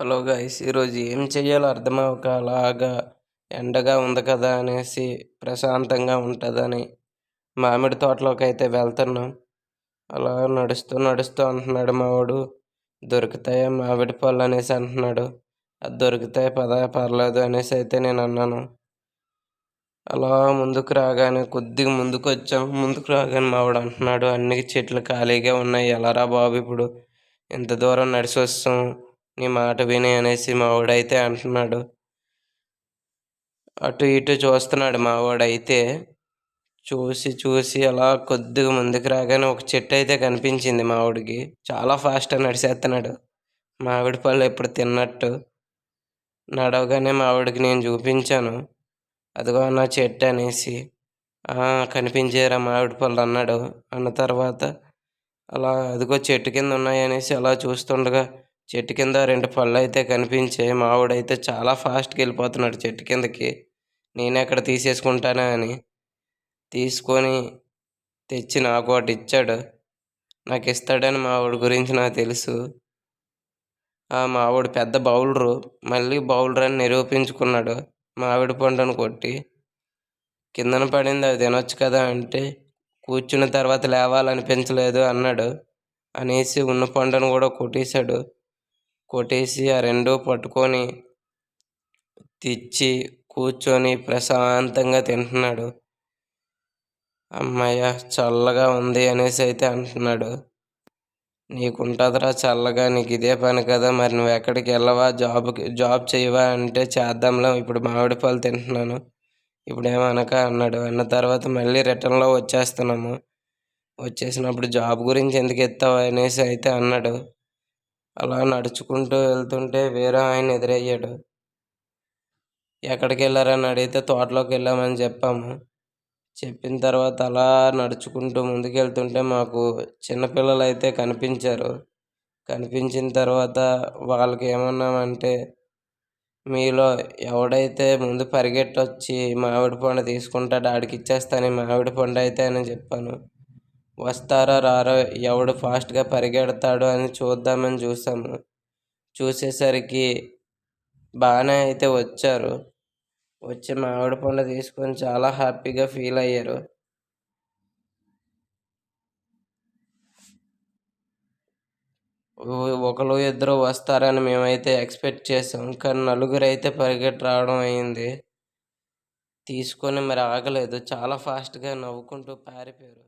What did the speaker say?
Hello guys ఈరోజు ఏం చెయ్యాలో అర్థమవక అలాగా ఎండగా ఉంది కదా అనేసి ప్రశాంతంగా ఉంటుందని మామిడి తోటలోకి అయితే వెళ్తున్నాం. అలా నడుస్తూ నడుస్తూ అంటున్నాడు మా వాడు. దొరుకుతాయా మామిడి పళ్ళు? అనేసి అంటున్నాడు. అది దొరుకుతాయి పద పర్లేదు అనేసి అయితే నేను అన్నాను. అలా ముందుకు రాగానే కొద్దిగా ముందుకు వచ్చాం. ముందుకు రాగానే మావాడు అంటున్నాడు అన్ని చెట్లు ఖాళీగా ఉన్నాయి. ఎలారా బాబు ఇప్పుడు? ఎంత దూరం నడిచి వస్తాం నీ మాట విని అనేసి మావాడైతే అంటున్నాడు. అటు ఇటు చూస్తున్నాడు మావాడైతే చూసి చూసి అలా కొద్దిగా ముందుకు రాగానే ఒక చెట్టు అయితే కనిపించింది మావిడికి చాలా ఫాస్ట్గా నడిచేస్తున్నాడు మామిడి పళ్ళు ఎప్పుడు తిన్నట్టు. నడవగానే మావాడికి నేను చూపించాను. అదిగో నా చెట్టు అనేసి. కనిపించేరా మామిడి పళ్ళు అన్నాడు. అన్న తర్వాత అలా అదిగో చెట్టు కింద ఉన్నాయి అనేసి అలా చూస్తుండగా చెట్టు కింద రెండు పళ్ళు అయితే కనిపించాయి మావాడైతే చాలా ఫాస్ట్గా వెళ్ళిపోతున్నాడు చెట్టు కిందకి. నేను ఎక్కడ తీసేసుకుంటానా అని తీసుకొని తెచ్చి నాకు ఒకటి ఇచ్చాడు. నాకు ఇస్తాడని మావాడి గురించి నాకు తెలుసు. ఆ మావాడు పెద్ద బౌలరు. మళ్ళీ బౌలర్ అని నిరూపించుకున్నాడు. మామిడి పండును కొట్టి కిందన పడింది అది తినొచ్చు కదా అంటే కూర్చున్న తర్వాత లేవాలనిపించలేదు అన్నాడు. అనేసి ఉన్న పండును కూడా కొట్టేశాడు. కొట్టేసి ఆ రెండు పట్టుకొని తెచ్చి కూర్చొని ప్రశాంతంగా తింటున్నాడు. అమ్మయ్య చల్లగా ఉంది అనేసి అయితే అంటున్నాడు. నీకుంటుందిరా చల్లగా నీకు ఇదే పని కదా మరి నువ్వు ఎక్కడికి వెళ్ళవా జాబ్కి జాబ్ చేయవా అంటే చేద్దాంలో ఇప్పుడు మామిడి పళ్ళు తింటున్నాను. ఇప్పుడు ఏమనక అన్నాడు. అన్న తర్వాత మళ్ళీ రిటర్న్లో వచ్చేస్తున్నాము. వచ్చేసినప్పుడు జాబ్ గురించి ఎందుకు ఎత్తావు అనేసి అయితే అన్నాడు. అలా నడుచుకుంటూ వెళ్తుంటే వేరే ఆయన ఎదురయ్యాడు. ఎక్కడికి వెళ్ళారని అడిగితే తోటలోకి వెళ్ళామని చెప్పాము. చెప్పిన తర్వాత అలా నడుచుకుంటూ ముందుకు వెళ్తుంటే మాకు చిన్నపిల్లలు అయితే కనిపించారు. కనిపించిన తర్వాత వాళ్ళకి ఏమన్నామంటే మీలో ఎవడైతే ముందు పరిగెట్టొచ్చి మామిడి పండు తీసుకుంటాడు ఆడికి ఇచ్చేస్తాను మామిడి పండు అయితే అని చెప్పాను. వస్తారో రారో ఎవడు ఫాస్ట్గా పరిగెడతాడో అని చూద్దామని చూసాము చూసేసరికి బాగానే అయితే వచ్చారు. వచ్చి మామిడి పండు తీసుకొని చాలా హ్యాపీగా ఫీల్ అయ్యారు. ఒకరు ఇద్దరు వస్తారని మేమైతే ఎక్స్పెక్ట్ చేసాం కానీ నలుగురు అయితే పరిగెట్టి రావడం అయింది. తీసుకొని మరి ఆగలేదు. చాలా ఫాస్ట్గా నవ్వుకుంటూ పారిపోయారు.